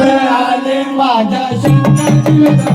आले माझ्या शंकर